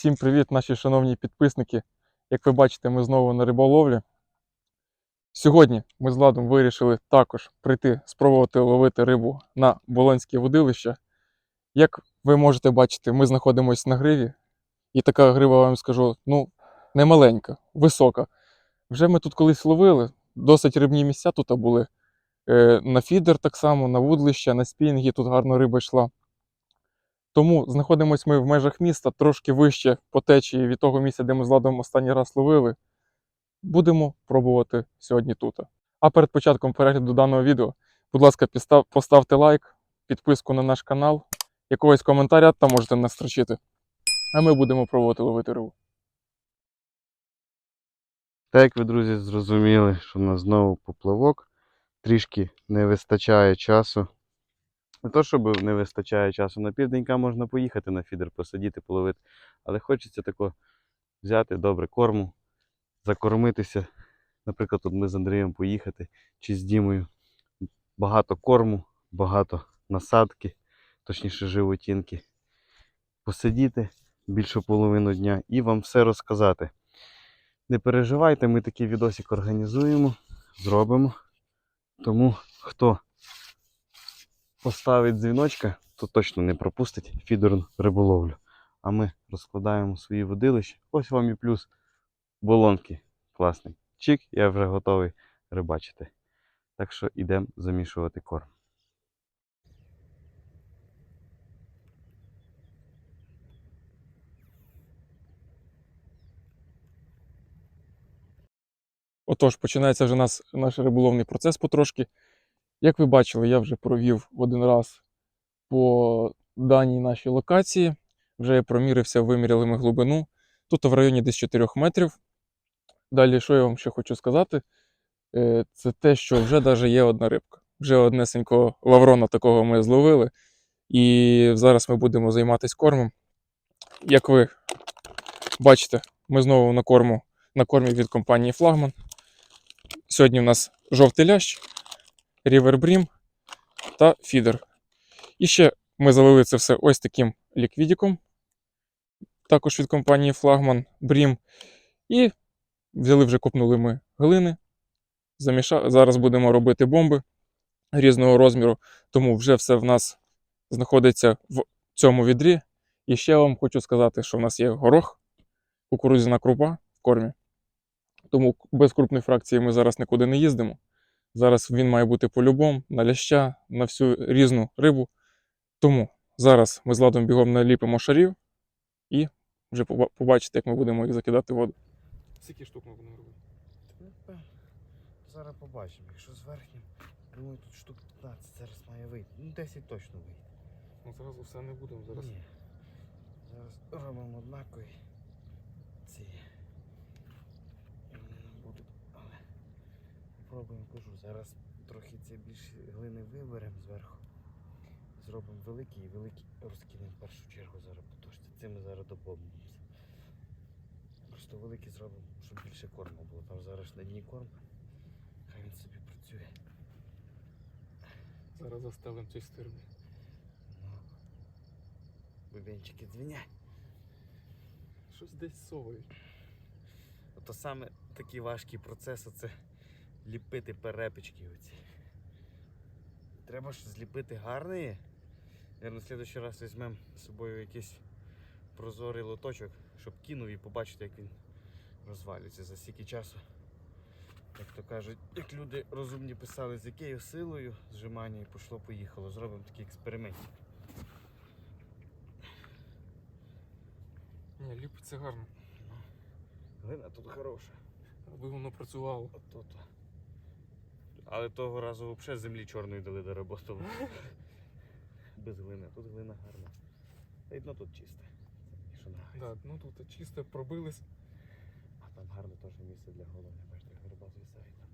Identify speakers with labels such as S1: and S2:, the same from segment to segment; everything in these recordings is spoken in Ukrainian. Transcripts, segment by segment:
S1: Всім привіт, наші шановні підписники. Як ви бачите, ми знову на риболовлі. Сьогодні ми з Владом вирішили також прийти спробувати ловити рибу на Болонське водилище. Як ви можете бачити, ми знаходимося на гриві, і така грива, я вам скажу, ну, не маленька, висока. Вже ми тут колись ловили, досить рибні місця тут були. Е, на фідер так само, на вудлище, на спінінги тут гарно риба йшла. Тому знаходимося ми в межах міста, трошки вище по течії від того місця, де ми з Владом останній раз ловили. Будемо пробувати сьогодні тут. А перед початком перегляду даного відео, будь ласка, поставте лайк, підписку на наш канал, якогось коментаря там можете настрочити. А ми будемо пробувати ловити рибу.
S2: Так ви, друзі, зрозуміли, що у нас знову поплавок. Трішки не вистачає часу. Не то, щоб не вистачає часу. На південька можна поїхати на фідер, посидіти, половити. Але хочеться тако взяти добре корму, закормитися. Наприклад, тут ми з Андрієм поїхати чи з Дімою. Багато корму, багато насадки, точніше животінки. Посидіти більшу половину дня і вам все розказати. Не переживайте, ми такий відосик організуємо, зробимо. Тому хто поставить дзвіночка, то точно не пропустить фідерну риболовлю. А ми розкладаємо свої водилища. Ось вам і плюс болонки. Класний. Чик, я вже готовий рибачити. Так що йдемо замішувати корм.
S1: Отож, починається вже нас, наш риболовний процес потрошки. Як ви бачили, я вже провів один раз по даній нашій локації. Вже я промірився, виміряли ми глибину. Тут в районі десь 4 метрів. Далі, що я вам ще хочу сказати, е, це те, що вже навіть є одна рибка. Вже однесенького лаврона такого ми зловили. І зараз ми будемо займатися кормом. Як ви бачите, ми знову на корму на кормі від компанії Флагман. Сьогодні у нас жовтий лящ, Bream та фідер. І ще ми залили це все ось таким ліквідіком, також від компанії Флагман Bream. І взяли вже купнули ми глини. Заміша... Зараз будемо робити бомби різного розміру, тому вже все в нас знаходиться в цьому відрі. І ще вам хочу сказати, що в нас є горох, кукурудзяна крупа в кормі. Тому без крупної фракції ми зараз нікуди не їздимо. Зараз він має бути по-любому, на ляща, на всю різну рибу. Тому зараз ми з ладом бігом наліпимо шарів і вже побачите, як ми будемо їх закидати в воду. Скільки штук ми будемо робити?
S2: Зараз побачимо. Якщо з верхнім, думаю, тут штук 15 зараз має вийти. Ну 10 точно вийде.
S1: Ну, зразу все не будемо.
S2: Ні. Зараз робимо однакові ці. І вони нам будуть. Але попробуємо кажу. Зараз трохи це більше глини виберемо зверху. Зробимо великий і великий розкинемо в першу чергу зараз по точці. Цим ми зараз добомбимося. Просто великий зробимо, щоб більше корму було. Там зараз на дні корм. Хай він собі працює.
S1: Зараз заставимо цей стирбі.
S2: Ну. Бубенчики дзвінять.
S1: Щось десь совають.
S2: Ото саме такий важкий процес це ліпити перепічки оці. Треба ж зліпити гарний. Я на слідуючий раз візьмемо з собою якийсь прозорий лоточок, щоб кинув і побачити, як він розвалюється за стільки часу. Як то кажуть, як люди розумні писали, з якою силою зжимання і пішло-поїхало. Зробимо такий експеримент.
S1: Ні, ліпиться гарно.
S2: Глина тут хороша.
S1: Аби воно працювало.
S2: От-от. Але того разу взагалі землі чорної дали до роботи. Без глини. Тут глина гарна. Та й дно тут чисте. Що.
S1: Так, ну тут чисто пробились.
S2: А там гарне теж місце для голови. Бачите, гриба звисають там.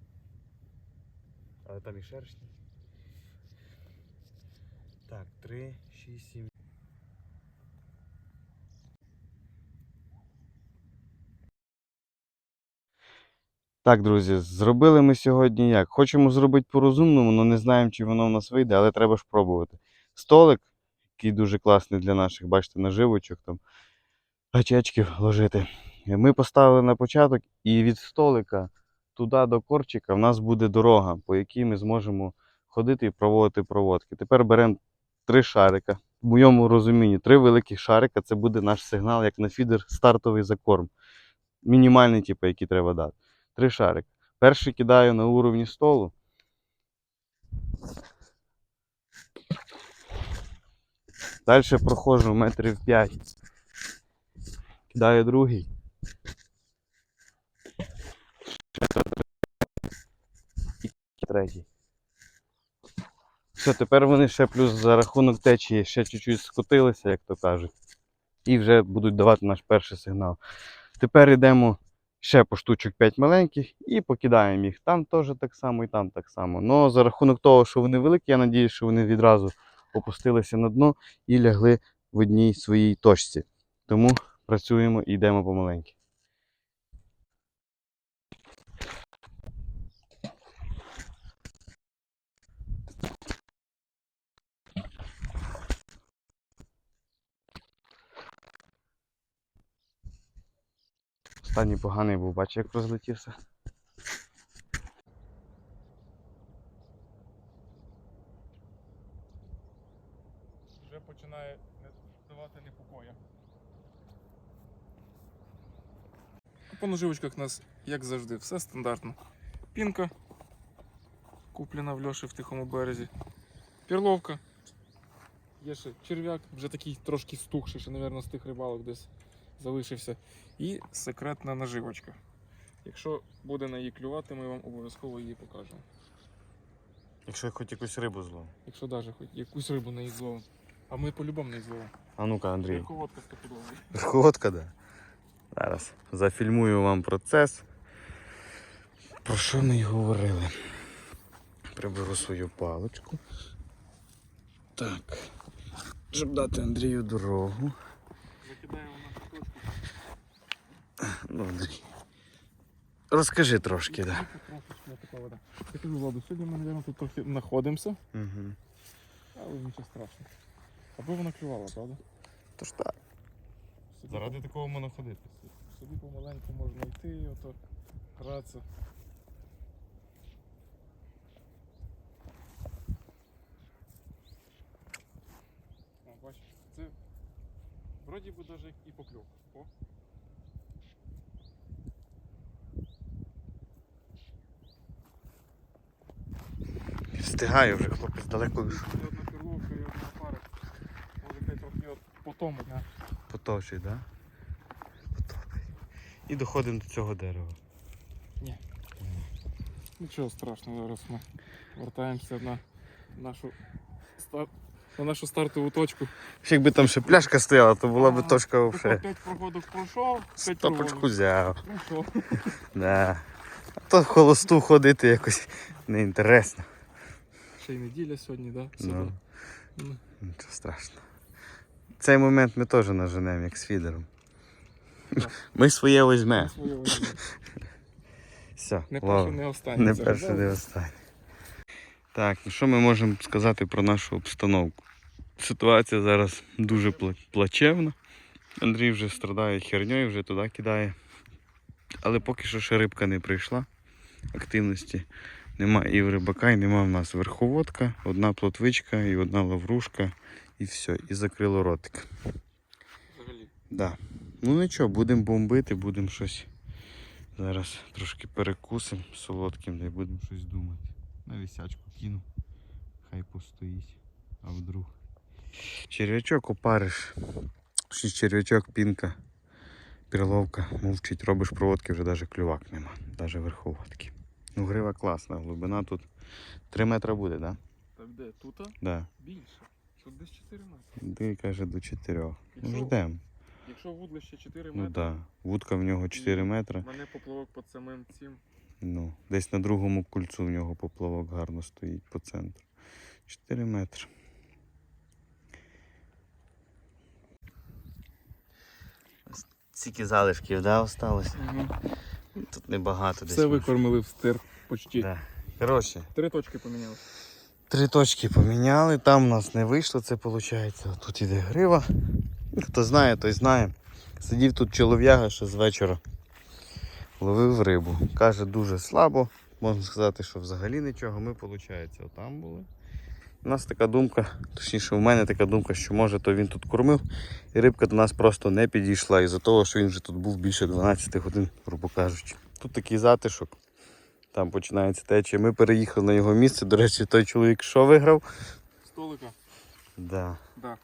S2: Але там і шершні. Так, 3, 6, 7. Так, друзі, зробили ми сьогодні як? Хочемо зробити по-розумному, але не знаємо, чи воно в нас вийде, але треба ж пробувати. Столик, який дуже класний для наших, бачите, наживочок там. гачечків ложити. Ми поставили на початок, і від столика туди до корчика в нас буде дорога, по якій ми зможемо ходити і проводити проводки. Тепер беремо три шарика. В моєму розумінні, три великих шарика це буде наш сигнал, як на фідер стартовий закорм. Мінімальний, типу, який треба дати. Три шарика. Перший кидаю на уровні столу. Далі проходжу метрів 5. Кидаю другий. І третій. Все, тепер вони ще плюс за рахунок течії ще чуть-чуть скотилися, як то кажуть. І вже будуть давати наш перший сигнал. Тепер йдемо ще по штучок 5 маленьких і покидаємо їх. Там теж так само і там так само. Но за рахунок того, що вони великі, я надію, що вони відразу опустилися на дно і лягли в одній своїй точці. Тому працюємо і йдемо помаленьки. Останній поганий був, бачиш, як розлетівся.
S1: Вже починає давати непокоя. По наживочках у нас, як завжди, все стандартно. Пінка, куплена в Льоші в тихому березі. Пірловка. Є ще черв'як, вже такий трошки стухший, ще, мабуть, з тих рибалок десь залишився. І секретна наживочка. Якщо буде на її клювати, ми вам обов'язково її покажемо.
S2: Якщо хоч якусь рибу зловив.
S1: Якщо навіть хоч якусь рибу її зловимо. А ми по-любому не зловимо.
S2: А ну-ка, Андрій.
S1: Верховодка стопудова.
S2: Верховодка, да. Зараз зафільмую вам процес. Про що ми й говорили? Приберу свою паличку. Так. Щоб дати Андрію дорогу. Ну, Андрій. Розкажи трошки, так. Да.
S1: Трошечки така вода. Я кажу, Владу, сьогодні ми, мабуть, тут трохи знаходимося,
S2: Угу.
S1: але нічого страшного. Аби вона клювала, правда?
S2: Тож так.
S1: Собі,
S2: такого можна ходити.
S1: собі помаленьку можна йти і ото гратися. О, бачиш, це вроді би навіть і покльов. О,
S2: Встигаю вже, хлопець далеко йшов.
S1: і одна перловка, і одна пара. Може хай трохи потомить, а?
S2: Потовчий, так? Да? Потопить. І доходимо до цього дерева.
S1: Нічого страшного, зараз ми вертаємося на нашу, стар... на нашу стартову точку.
S2: Якби там ще пляшка стояла, то була б точка взагалі.
S1: 5 проходок пройшов, 5
S2: Стопочку взяв.
S1: Пройшов.
S2: Да. А то холосту ходити якось неінтересно.
S1: Ще й неділя сьогодні, да?
S2: Ну,
S1: Сюди. Ну,
S2: нічого страшного. Цей момент ми теж наженемо, як з фідером.
S1: Так.
S2: Ми своє візьмемо. Все,
S1: Не перше, не останнє.
S2: Не перше, не останнє. Так, ну що ми можемо сказати про нашу обстановку? Ситуація зараз дуже плачевна. Андрій вже страдає херньою, вже туди кидає. Але поки що ще рибка не прийшла. Активності немає і в рибака, і нема в нас верховодка, одна плотвичка і одна лаврушка, і все, і закрило ротик.
S1: Взагалі.
S2: Да. Ну нічого, будемо бомбити, будемо щось. Зараз трошки перекусимо солодким, да будемо щось думати. На вісячку кину. Хай постоїть, а вдруг. Черв'ячок опариш. Ще черв'ячок, пінка, перловка, мовчить, робиш проводки, вже навіть клювак нема, навіть верховодки. Ну, грива класна, глибина тут 3 метри буде, так? Да?
S1: Так де? Тут
S2: Да.
S1: більше. Тут десь 4 метри.
S2: Андрій каже до 4. Ну,
S1: Якщо,
S2: ждемо.
S1: якщо вудлище 4
S2: Ну
S1: метри,
S2: так. Да. Вудка в нього 4 метри.
S1: У мене поплавок під самим цим.
S2: Ну, десь на другому кульцу в нього поплавок гарно стоїть по центру. 4 метри. Стільки залишків, да, осталось? Тут небагато десь.
S1: Все викормили в стир почти.
S2: Да. Коротше,
S1: Три точки поміняли.
S2: три точки поміняли, там у нас не вийшло, це виходить. Тут іде грива. Хто знає, той знає. Сидів тут чолов'яга ще з вечора. Ловив рибу. Каже, дуже слабо. Можна сказати, що взагалі нічого. Ми, виходить, отам були. У нас така думка, точніше, у мене така думка, що може то він тут кормив, і рибка до нас просто не підійшла із-за того, що він вже тут був більше 12 годин, грубо кажучи. Тут такий затишок, там починається течія. Ми переїхали на його місце. До речі, той чоловік що виграв?
S1: Столика.
S2: Да,
S1: Да.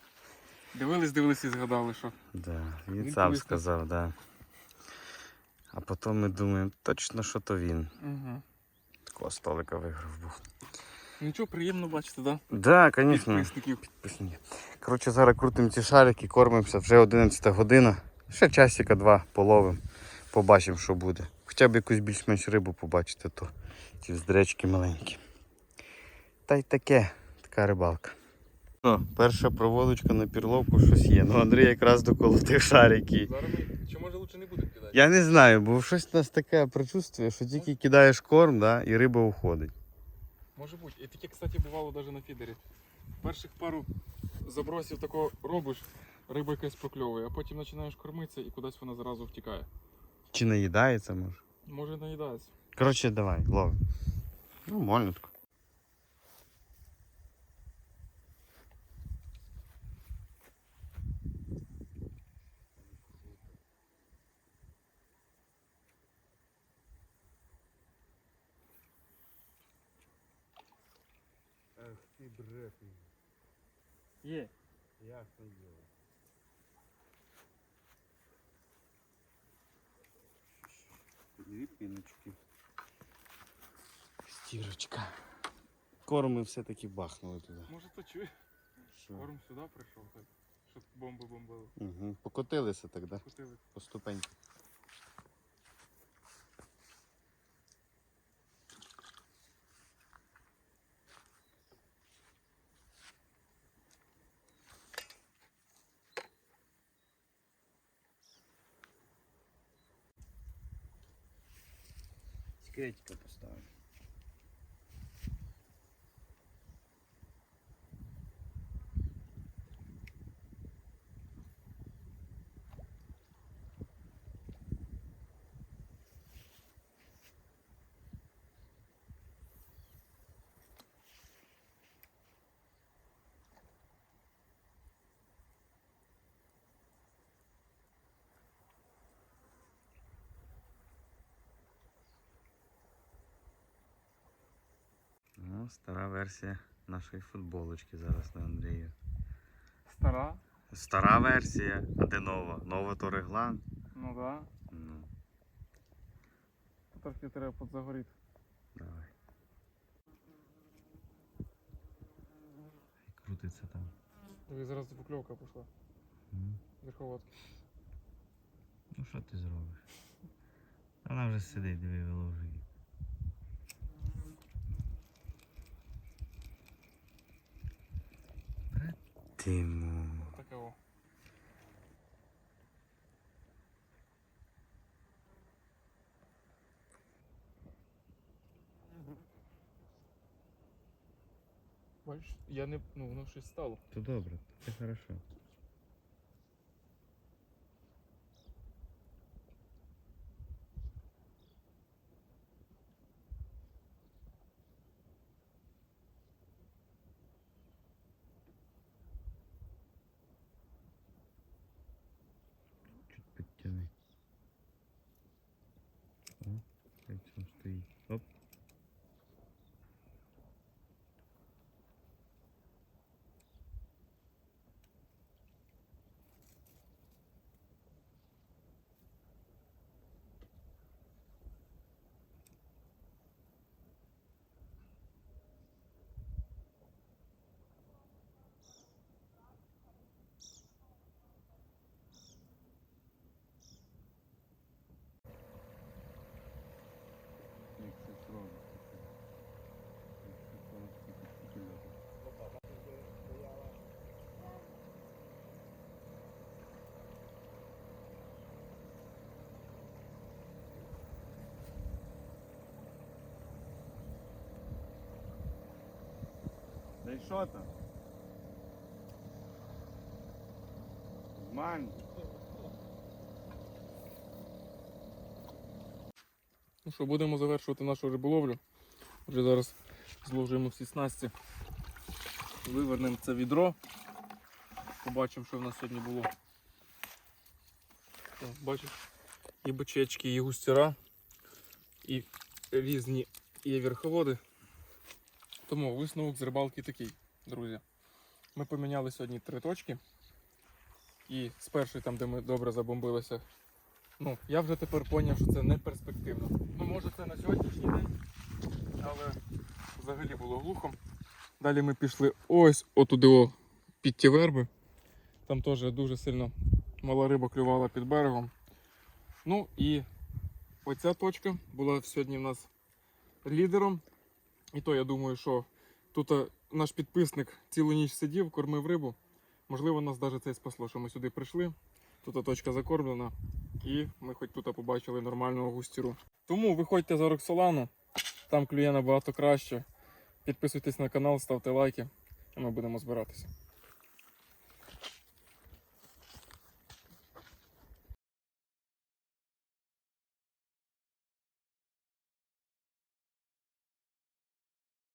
S1: Дивились, дивились і згадали, що.
S2: да. Він,
S1: Він
S2: сам
S1: колись так-
S2: да. А потім ми думаємо, точно, що то він.
S1: Угу.
S2: Такого столика виграв був.
S1: Нічого приємно бачити, да?
S2: Да, звісно. Коротше, зараз крутимо ці шарики, кормимося, вже 11 година. Ще часика два половим. Побачимо, що буде. Хоча б якусь більш-менш рибу побачити, то ці здречки маленькі. Та й таке, така рибалка. О, перша проводочка на пірловку щось є. Ну Андрій якраз доколотив шарики.
S1: Зараз ми. Чи може лучше не будемо кидати?
S2: Я не знаю, бо щось у нас таке причувствує, що тільки кидаєш корм, да, і риба уходить.
S1: Може бути. І таке, кстати, бувало навіть на фідері. Перших пару забросів такого робиш, риба якась прокльовує, а потім починаєш кормитися і кудись вона зразу втікає.
S2: Чи наїдається може?
S1: Може наїдається.
S2: Коротше, давай, лови. Ну, маленько. Брешний.
S1: Є.
S2: Ясно діло. Дві піночки. Стірочка. Корми все-таки бахнули туди.
S1: Може то чує?
S2: Що?
S1: Корм сюди прийшов, так. Щоб бомби бомбили.
S2: Угу. Покотилися так, да?
S1: Кутили.
S2: По ступеньки. Секретика поставлю. Ну, стара версія нашої футболочки зараз на Андрію.
S1: Стара.
S2: Стара версія, а де нова? Нова то реглан.
S1: Ну да.
S2: Ну,
S1: Трохи треба подзагоріти.
S2: давай. Крутиться там.
S1: Диви, зараз покльовка пішла. Верховодки.
S2: Ну що ти зробиш? Вона вже сидить, диви, виложує. Тиму.
S1: Таке о. Бачиш, я не. Ну, воно щось стало.
S2: То добре, це хорошо. Чуть підтяни. О, як там стоїть. Оп. Що там? Мань.
S1: Ну що, будемо завершувати нашу риболовлю. Вже зараз зложимо всі снасті, вивернемо це відро, побачимо, що в нас сьогодні було. Бачиш, і бочечки, і густіра, і різні є верховоди. Тому висновок з рибалки такий, друзі. Ми поміняли сьогодні три точки. І з першої, там, де ми добре забомбилися, ну, я вже тепер зрозумів, що це не перспективно. Ну, може це на сьогоднішній день, але взагалі було глухо. Далі ми пішли ось отуди о, під ті верби. Там теж дуже сильно мала риба клювала під берегом. Ну і оця точка була сьогодні в нас лідером. І то я думаю, що тут е, наш підписник цілу ніч сидів, кормив рибу. Можливо, нас навіть це і спасло, що ми сюди прийшли. Тут точка закормлена, і ми хоч тут побачили нормального густіру. Тому виходьте за Роксолану, там клює набагато краще. Підписуйтесь на канал, ставте лайки, і ми будемо збиратися.